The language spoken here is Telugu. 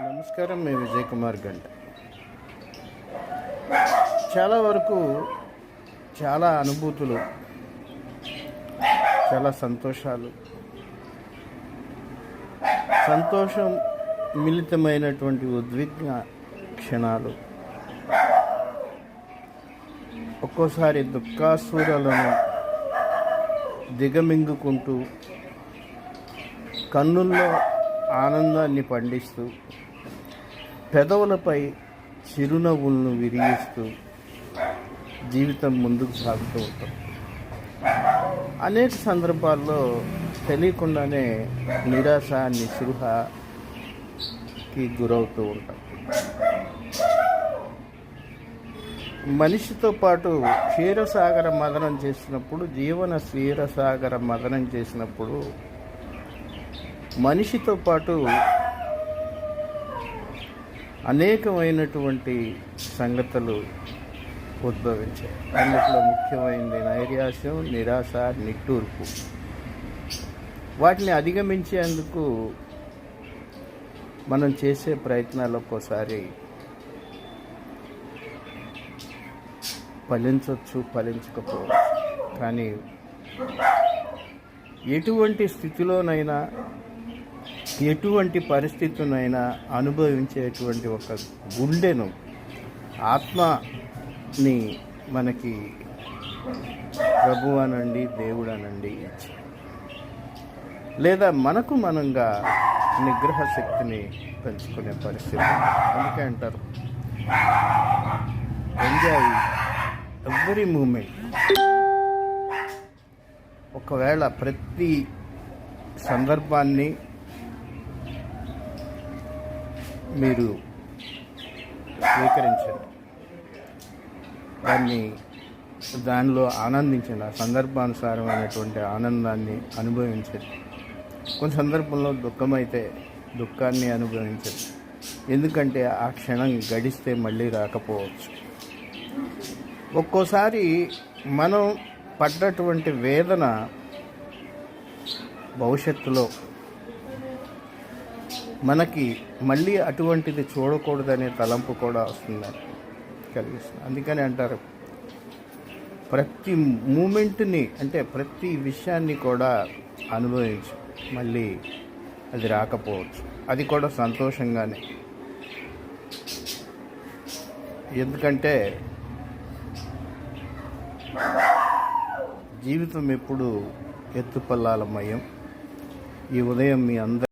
నమస్కారం మేము విజయ్ కుమార్ గంట. చాలా వరకు చాలా అనుభూతులు చాలా సంతోషాలు. సంతోషం మిళితమైనటువంటి ఉద్విగ్న క్షణాలు. ఒక్కోసారి దుఃఖాసూరలను దిగమింగుకుంటూ కన్నుల్లో ఆనందాన్ని పండిస్తూ పెదవులపై చిరునవ్వులను విరిగిస్తూ జీవితం ముందుకు సాగుతూ ఉంటాం. అనేక సందర్భాల్లో తెలియకుండానే నిరాశ నిస్పృహకి గురవుతూ ఉంటాం. మనిషితో పాటు క్షీరసాగర మదనం చేసినప్పుడు జీవన క్షీరసాగర మదనం చేసినప్పుడు మనిషితో పాటు అనేకమైనటువంటి సంగతులు ఉద్భవించాయి. అందులో ముఖ్యమైనది నైర్యాస్యం నిరాశ నిట్టూర్పు. వాటిని అధిగమించేందుకు మనం చేసే ప్రయత్నాలు ఒక్కోసారి ఫలించవచ్చు ఫలించకపోవచ్చు. కానీ ఎటువంటి స్థితిలోనైనా ఎటువంటి పరిస్థితునైనా అనుభవించేటువంటి ఒక గుండెను ఆత్మని మనకి ప్రభు అనండి దేవుడు అనండి ఇచ్చి లేదా మనకు మనంగా నిగ్రహ శక్తిని పెంచుకునే పరిస్థితి. అందుకే అంటారు ఎంజాయ్ ఎవ్రీ మూమెంట్. ఒకవేళ ప్రతి సందర్భాన్ని మీరు స్వీకరించండి. దాన్ని దానిలో ఆనందించండి ఆ సందర్భానుసారమైనటువంటి ఆనందాన్ని అనుభవించండి. కొన్ని సందర్భంలో దుఃఖమైతే దుఃఖాన్ని అనుభవించండి. ఎందుకంటే ఆ క్షణం గడిస్తే మళ్ళీ రాకపోవచ్చు. ఒక్కోసారి మనం పడ్డటువంటి వేదన భవిష్యత్తులో మనకి మళ్ళీ అటువంటిది చూడకూడదనే తలంపు కూడా వస్తుందని కలిగిస్తుంది. అందుకని అంటారు ప్రతి మూమెంట్ని అంటే ప్రతి విషయాన్ని కూడా అనుభవించు మళ్ళీ అది రాకపోవచ్చు. అది కూడా సంతోషంగానే. ఎందుకంటే జీవితం ఎప్పుడు ఎత్తుపల్లాలమయం ఈ ఉదయం మీ అందరి